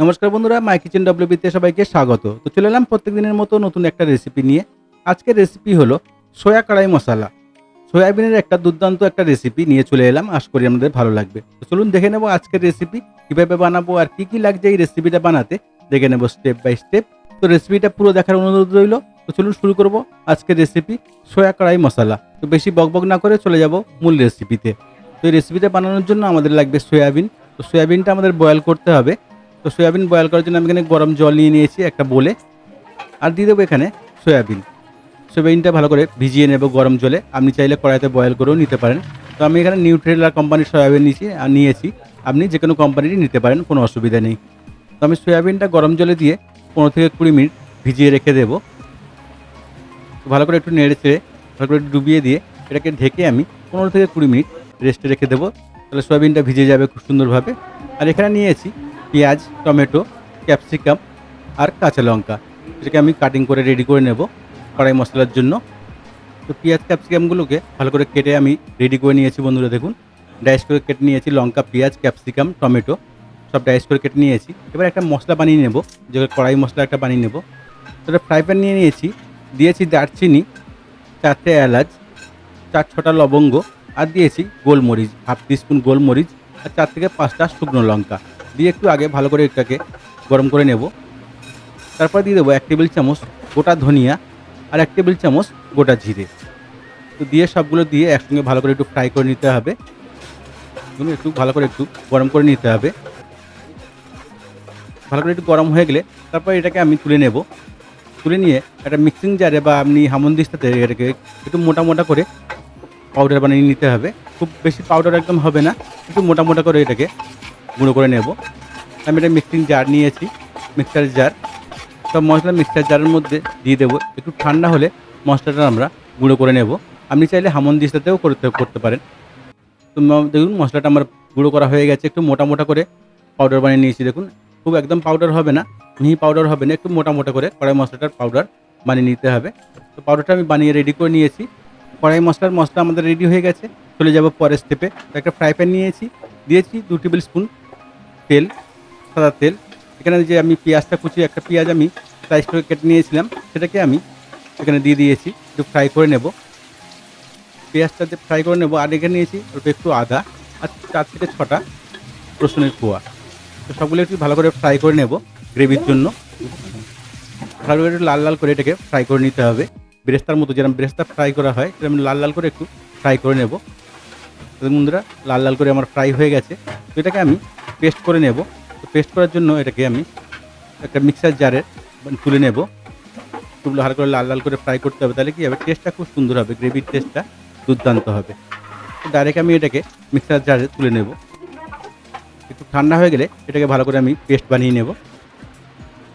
নমস্কার বন্ধুরা মাই কিচেন ডব্লিউবিতে সবাইকে স্বাগত। তো চলে এলাম প্রত্যেক দিনের মতো নতুন একটা রেসিপি নিয়ে। আজকের রেসিপি হলো সয়া কড়াই মশলা। সয়াবিনের একটা দুর্দান্ত একটা রেসিপি নিয়ে চলে এলাম, আশা করি আমাদের ভালো লাগবে। তো চলুন দেখে নেব আজকের রেসিপি কীভাবে বানাবো আর কী কী লাগছে এই রেসিপিটা বানাতে। দেখে নেব স্টেপ বাই স্টেপ তো রেসিপিটা পুরো দেখার অনুরোধ রইল। তো চলুন শুরু করব আজকের রেসিপি সয়া কড়াই মশলা। তো বেশি বকবক না করে চলে যাব মূল রেসিপিতে তো। এই রেসিপিটা বানানোর জন্য আমাদের লাগবে সয়াবিন। তো সয়াবিনটা আমাদের বয়েল করতে হবে। তো সয়াবিন বয়েল করার জন্য আমি এখানে গরম জল নিয়ে নিয়েছি একটা বলে। আর দিয়ে দেবো এখানে সয়াবিন। সয়াবিনটা ভালো করে ভিজিয়ে নেব গরম জলে। আপনি চাইলে কড়াইতে বয়েল করেও নিতে পারেন। তো আমি এখানে নিউট্রেলার কোম্পানির সয়াবিন নিয়েছি, আর নিয়েছি। আপনি যে কোনো কোম্পানিরই নিতে পারেন, কোনো অসুবিধা নেই। তো আমি সয়াবিনটা গরম জলে দিয়ে পনেরো থেকে কুড়ি মিনিট ভিজিয়ে রেখে দেবো। ভালো করে একটু নেড়ে চেড়ে, ভালো করে ডুবিয়ে দিয়ে এটাকে ঢেকে আমি পনেরো থেকে কুড়ি মিনিট রেস্টে রেখে দেবো। তাহলে সয়াবিনটা ভিজে যাবে খুব সুন্দরভাবে। আর এখানে নিয়েছি পেঁয়াজ, টমেটো, ক্যাপসিকাম আর কাঁচা লঙ্কা। এটাকে আমি কাটিং করে রেডি করে নেব কড়াই মশলার জন্য। তো পেঁয়াজ ক্যাপসিকামগুলোকে ভালো করে কেটে আমি রেডি করে নিয়েছি বন্ধুরা দেখুন। ডাইস করে কেটে নিয়েছি লঙ্কা, পেঁয়াজ, ক্যাপসিকাম, টমেটো, সব ডাইস করে কেটে নিয়েছি। এবার একটা মশলা বানিয়ে নেব, যে কড়াই মশলা একটা বানিয়ে নেব। সেটা ফ্রাই প্যান নিয়ে নিয়েছি, দিয়েছি দারচিনি, চারটে এলাচ, চার ছটা লবঙ্গ আর দিয়েছি গোলমরিচ হাফ টিস্পুন গোলমরিচ আর চার থেকে পাঁচটা শুকনো লঙ্কা। দিয়ে একটু আগে ভালো করে এটাকে গরম করে নেব। তারপর দিয়ে দেবো এক টেবিল চামচ গোটা ধনিয়া আর এক টেবিল চামচ গোটা জিরে। তো দিয়ে সবগুলো দিয়ে একসঙ্গে ভালো করে একটু ফ্রাই করে নিতে হবে। এবং একটু ভালো করে একটু গরম করে নিতে হবে। ভালো করে একটু গরম হয়ে গেলে তারপর এটাকে আমি তুলে নেব। তুলে নিয়ে একটা মিক্সিং জারে বা আপনি হামন্দিস্তাতে এটাকে একটু মোটা মোটা করে পাউডার বানিয়ে নিতে হবে। খুব বেশি পাউডার একদম হবে না, একটু মোটা মোটা করে এটাকে গুঁড়ো করে নেব। আমি এটা মিক্সিং জার নিয়েছি মিক্সার জার সব মশলা মিক্সার জারের মধ্যে দিয়ে দেবো। একটু ঠান্ডা হলে মশলাটা আমরা গুঁড়ো করে নেব। আপনি চাইলে হামন্দিস্তাতেও করতে করতে পারেন। তো দেখুন মশলাটা আমার গুঁড়ো করা হয়ে গেছে। একটু মোটা মোটা করে পাউডার বানিয়ে নিয়েছি। দেখুন, খুব একদম পাউডার হবে না, মিহি পাউডার হবে না। একটু মোটা মোটা করে কড়াই মশলাটার পাউডার বানিয়ে নিতে হবে। তো পাউডারটা আমি বানিয়ে রেডি করে নিয়েছি। কড়াই মশলার মশলা আমাদের রেডি হয়ে গেছে। চলে যাব পরের স্টেপে একটা ফ্রাই প্যান নিয়েছি। দিয়েছি দু টেবিল স্পুন তেল, সাদা তেল। এখানে যে আমি পেঁয়াজটা কুচি, একটা পেঁয়াজ আমি স্লাইস করে কেটে নিয়েছিলাম, সেটাকে আমি এখানে দিয়ে দিয়েছি। একটু ফ্রাই করে নেব। পেঁয়াজটাতে ফ্রাই করে নেব। আর এখানে নিয়েছি অল্প একটু আদা আর চার থেকে ছটা রসুনের কোয়া। তো সবগুলো একটু ভালো করে ফ্রাই করে নেব গ্রেভির জন্য। ভালো করে লাল লাল করে এটাকে ফ্রাই করে নিতে হবে। ব্রেস্তার মতো যেরকম ব্রেস্তা ফ্রাই করা হয় সেরকম লাল লাল করে একটু ফ্রাই করে নেব। বন্ধুরা লাল লাল করে আমার ফ্রাই হয়ে গেছে। তো এটাকে আমি পেস্ট করে নেব। তো পেস্ট করার জন্য এটাকে আমি একটা মিক্সার জারে তুলে নেব। খুব ভালো করে লাল লাল করে ফ্রাই করতে হবে। তাহলে কি হবে? টেস্টটা খুব সুন্দর হবে। গ্রেভির টেস্টটা দুর্দান্ত হবে। তো ডাইরেক্ট আমি এটাকে মিক্সার জারে তুলে নেব। একটু ঠান্ডা হয়ে গেলে এটাকে ভালো করে আমি পেস্ট বানিয়ে নেব।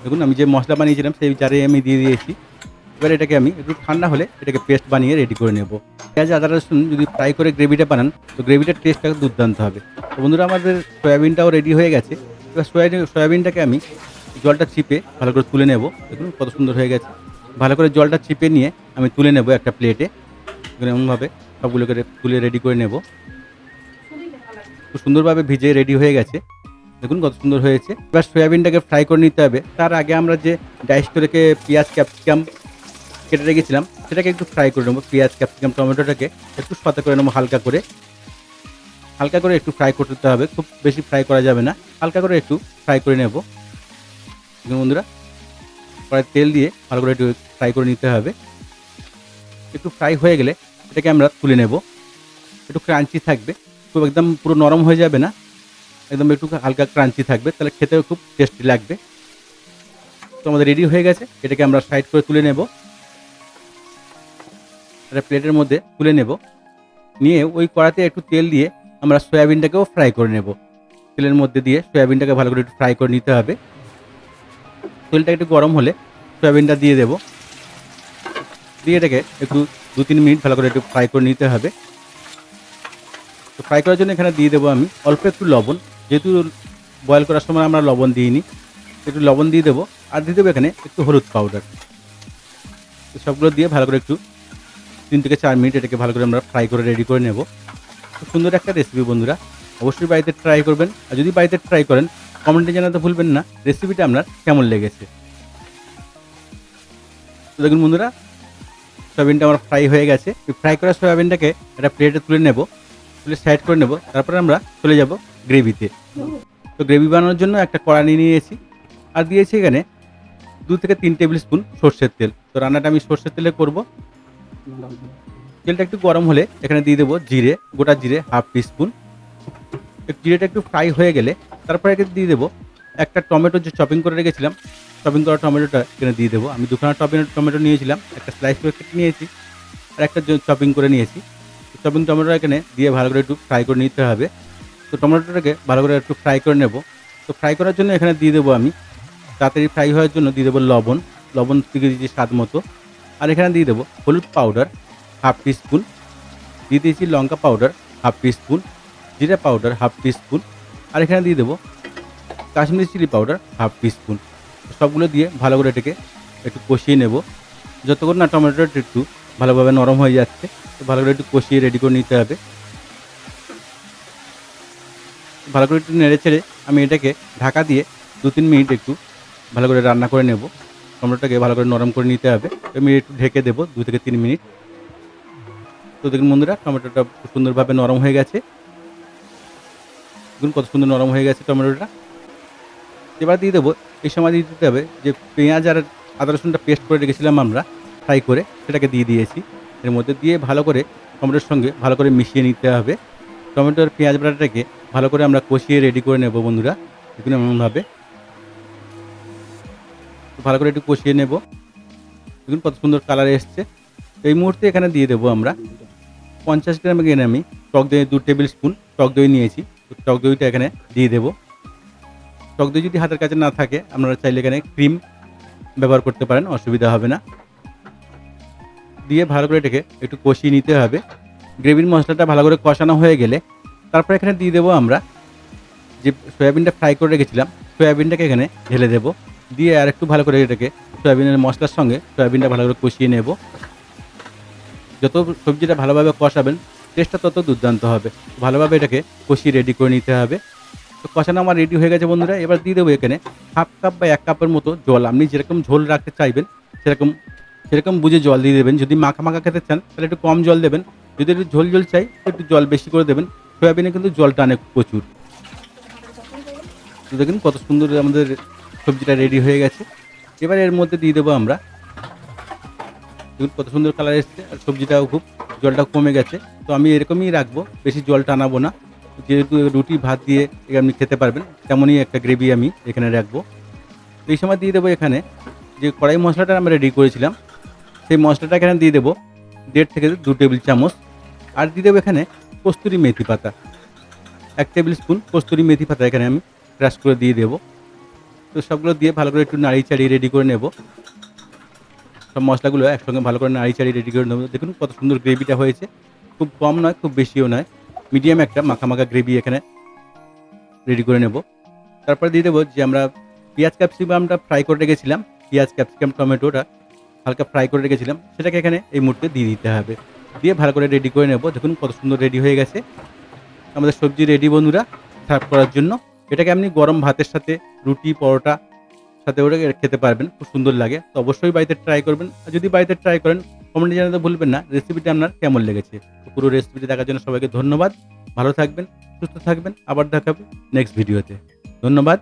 দেখুন, আমি যে মশলা বানিয়েছিলাম, সেই জারে আমি দিয়ে দিয়েছি। এবার এটাকে আমি একটু ঠান্ডা হলে এটাকে পেস্ট বানিয়ে রেডি করে নেব। পেঁয়াজ, আদা, রসুন যদি ফ্রাই করে গ্রেভিটা বানান, তো গ্রেভিটার টেস্টটা দুর্দান্ত হবে। তো বন্ধুরা, আমাদের সয়াবিনটাও রেডি হয়ে গেছে। এবার সয়াবিন সয়াবিনটাকে আমি জলটা চিপে ভালো করে তুলে নেব। দেখুন কত সুন্দর হয়ে গেছে। ভালো করে জলটা চিপে নিয়ে আমি তুলে নেব একটা প্লেটে এমনভাবে সবগুলোকে তুলে রেডি করে নেব। খুব সুন্দরভাবে ভিজে রেডি হয়ে গেছে। দেখুন কত সুন্দর হয়েছে। এবার সয়াবিনটাকে ফ্রাই করে নিতে হবে। তার আগে আমরা যে ডাইস করে পেঁয়াজ ক্যাপসিকাম কেটে রেখেছিলাম, সেটাকে একটু ফ্রাই করে নেব, পেঁয়াজ ক্যাপসিকাম টমেটোটাকে একটু সাথে করে নেব হালকা করে। হালকা করে একটু ফ্রাই করতে হবে, খুব বেশি ফ্রাই করা যাবে না, হালকা করে একটু ফ্রাই করে নেব। বন্ধুরা কড়াই তেল দিয়ে ভালো করে একটু ফ্রাই করে নিতে হবে। একটু ফ্রাই হয়ে গেলে এটাকে আমরা তুলে নেব। একটু ক্রাঞ্চি থাকবে, খুব একদম পুরো নরম হয়ে যাবে না, একদম একটু হালকা ক্রাঞ্চি থাকবে, তাহলে খেতেও খুব টেস্টি লাগবে। তো আমাদের রেডি হয়ে গেছে, এটাকে আমরা সাইড করে তুলে নেব। একটা প্লেটের মধ্যে তুলে নেব। নিয়ে ওই কড়াতে একটু তেল দিয়ে আমরা সয়াবিনটাকেও ফ্রাই করে নেব। তেলের মধ্যে দিয়ে সয়াবিনটাকে ভালো করে একটু ফ্রাই করে নিতে হবে। তেলটা একটু গরম হলে সয়াবিনটা দিয়ে দেব। দিয়ে এটাকে একটু দু তিন মিনিট ভালো করে একটু ফ্রাই করে নিতে হবে। তো ফ্রাই করার জন্য এখানে দিয়ে দেবো আমি অল্প একটু লবণ। যেহেতু বয়েল করার সময় আমরা লবণ দিইনি, একটু লবণ দিয়ে দেবো। আর দিয়ে দেবো এখানে একটু হলুদ পাউডার সবগুলো দিয়ে ভালো করে একটু তিন থেকে চার মিনিট এটাকে ভালো করে আমরা ফ্রাই করে রেডি করে নেব। খুব সুন্দর একটা রেসিপি বন্ধুরা। অবশ্যই বাড়িতে ট্রাই করবেন। আর যদি বাড়িতে ট্রাই করেন কমেন্টে জানাতে ভুলবেন না। রেসিপিটা আপনার কেমন লেগেছে? তো দেখুন বন্ধুরা, সয়াবিনটা আমার ফ্রাই হয়ে গেছে। ফ্রাই করা সয়াবিনটাকে একটা প্লেটে তুলে নেব। তুলে সাইড করে নেব। তারপরে আমরা চলে যাব গ্রেভিতে তো গ্রেভি বানানোর জন্য একটা কড়া নিয়ে নিয়েছি। আর দিয়েছি এখানে দু থেকে তিন টেবিল স্পুন সর্ষের তেল। তো রান্নাটা আমি সর্ষের তেলে করব। তেলটা একটু গরম হলে এখানে দিয়ে দেবো জিরে, গোটা জিরে হাফ টিস্পুন। জিরেটা একটু ফ্রাই হয়ে গেলে তারপরে এখানে দিয়ে দেবো একটা টমেটো যে চপিং করে রেখেছিলাম, চপিং করা টমেটোটা এখানে দিয়ে দেবো। আমি দুখানা টমেটো টমেটো নিয়েছিলাম, একটা স্লাইস করে কেটে নিয়েছি, আর একটা চপিং করে নিয়েছি। চপিং টমেটো এখানে দিয়ে ভালো করে একটু ফ্রাই করে নিতে হবে। তো টমেটোটাকে ভালো করে একটু ফ্রাই করে নেব। তো ফ্রাই করার জন্য এখানে দিয়ে দেবো আমি, তাড়াতাড়ি ফ্রাই হওয়ার জন্য দিয়ে দেবো লবণ। লবণ থেকে দিয়েছি স্বাদ মতো। আর এখানে দিয়ে দেবো হলুদ পাউডার হাফ টিস্পুন দিয়ে দিয়েছি লঙ্কা পাউডার হাফ টিস্পুন জিরা পাউডার হাফ টিস্পুন আর এখানে দিয়ে দেবো Kashmiri chilli powder half teaspoon সবগুলো দিয়ে ভালো করে এটাকে একটু কষিয়ে নেব। যতক্ষণ না টমেটোটা একটু ভালোভাবে নরম হয়ে যাচ্ছে, তো ভালো করে একটু কষিয়ে রেডি করে নিতে হবে। ভালো করে একটু নেড়ে ছেড়ে আমি এটাকে ঢাকা দিয়ে দু তিন মিনিট একটু ভালো করে রান্না করে নেব। টমেটোটাকে ভালো করে নরম করে নিতে হবে। আমি একটু ঢেকে দেবো, দু থেকে তিন মিনিট। তো দেখুন বন্ধুরা টমেটোটা সুন্দরভাবে নরম হয়ে গেছে। দেখুন কত সুন্দর নরম হয়ে গেছে টমেটোটা এবার দিয়ে দেবো, এই সময় দিয়ে দিতে হবে যে পেঁয়াজ আর আদা রসুনটা পেস্ট করে রেখেছিলাম আমরা, ফ্রাই করে, সেটাকে দিয়ে দিয়েছি। এর মধ্যে দিয়ে ভালো করে টমেটোর সঙ্গে ভালো করে মিশিয়ে নিতে হবে। টমেটোর পেঁয়াজ বাটাটাকে ভালো করে আমরা কষিয়ে রেডি করে নেব বন্ধুরা। দেখুন এমনভাবে। ভালো করে একটু কষিয়ে নেব। দেখুন কত সুন্দর কালার এসছে। এই মুহূর্তে এখানে দিয়ে দেবো আমরা পঞ্চাশ গ্রাম এখানে আমি টক দই দু টেবিল স্পুন টক দই নিয়েছি। টক দইটা এখানে দিয়ে দেবো। টক দই যদি হাতের কাছে না থাকে, আপনারা চাইলে এখানে ক্রিম ব্যবহার করতে পারেন, অসুবিধা হবে না। দিয়ে ভালো করে এটাকে একটু কষিয়ে নিতে হবে। গ্রেভির মশলাটা ভালো করে কষানো হয়ে গেলে তারপর এখানে দিয়ে দেবো আমরা যে সয়াবিনটা ফ্রাই করে রেখেছিলাম, সয়াবিনটাকে এখানে ঢেলে দেবো। দিয়ে আর একটু ভালো করে এটাকে সয়াবিনের মশলার সঙ্গে সয়াবিনটা ভালো করে কষিয়ে নেব। যত সবজিটা ভালোভাবে কষাবেন টেস্টটা তত দুর্দান্ত হবে। ভালোভাবে এটাকে কষিয়ে রেডি করে নিতে হবে। তো কষানো আমার রেডি হয়ে গেছে বন্ধুরা, এবার দিয়ে দেবো এখানে হাফ কাপ বা এক কাপের মতো জল। আপনি যেরকম ঝোল রাখতে চাইবেন, সেরকম সেরকম বুঝে জল দিয়ে দেবেন। যদি মাখা মাখা খেতে চান, তাহলে একটু কম জল দেবেন। যদি একটু ঝোল ঝোল চাই, একটু জল বেশি করে দেবেন। সয়াবিনে কিন্তু জল টানে প্রচুর। দেখুন কত সুন্দর আমাদের সবজিটা রেডি হয়ে গেছে। এবার এর মধ্যে দিয়ে দেবো আমরা। কত সুন্দর কালার এসছে, আর সবজিটাও খুব, জলটা কমে গেছে। তো আমি এরকমই রাখব, বেশি জল টানাবো না। যেহেতু রুটি, ভাত দিয়ে আপনি খেতে পারবেন, তেমনই একটা গ্রেভি আমি এখানে রাখব। এই সময় দিয়ে দেবো এখানে যে কড়াই মশলাটা আমরা রেডি করেছিলাম, সেই মশলাটা এখানে দিয়ে দেবো দেড় থেকে দু টেবিল চামচ। আর দিয়ে দেবো এখানে কস্তুরি মেথি পাতা। এক টেবিল স্পুন কস্তুরি মেথি পাতা এখানে আমি ক্রাশ করে দিয়ে দেবো। তো সবগুলো দিয়ে ভালো করে একটু নাড়ি চাড়িয়ে রেডি করে নেব। সব মশলাগুলো একসঙ্গে ভালো করে নাড়ি চাড়িয়ে রেডি করে নেব। দেখুন কত সুন্দর গ্রেভিটা হয়েছে। খুব কম নয়, খুব বেশিও নয়। মিডিয়াম একটা মাখা গ্রেভি এখানে রেডি করে নেব। তারপরে দিয়ে দেবো যে আমরা পেঁয়াজ ক্যাপসিকামটা ফ্রাই করে রেখেছিলাম। পেঁয়াজ ক্যাপসিকাম টমেটোটা হালকা ফ্রাই করে রেখেছিলাম। সেটাকে এখানে এই মুহূর্তে দিয়ে দিতে হবে। দিয়ে ভালো করে রেডি করে নেব। দেখুন কত সুন্দর রেডি হয়ে গেছে। আমাদের সবজি রেডি বন্ধুরা সার্ভ করার জন্য। এটাকে আপনি গরম ভাতের সাথে, রুটি, পরোটা সাথে ওটাকে খেতে পারবেন, খুব সুন্দর লাগে। তো অবশ্যই বাড়িতে ট্রাই করবেন। আর যদি বাড়িতে ট্রাই করেন কমেন্টে জানাতে ভুলবেন না রেসিপিটি আপনার কেমন লেগেছে? পুরো রেসিপিটি দেখার জন্য সবাইকে ধন্যবাদ। ভালো থাকবেন, সুস্থ থাকবেন। আবার দেখাবেন নেক্সট ভিডিওতে ধন্যবাদ।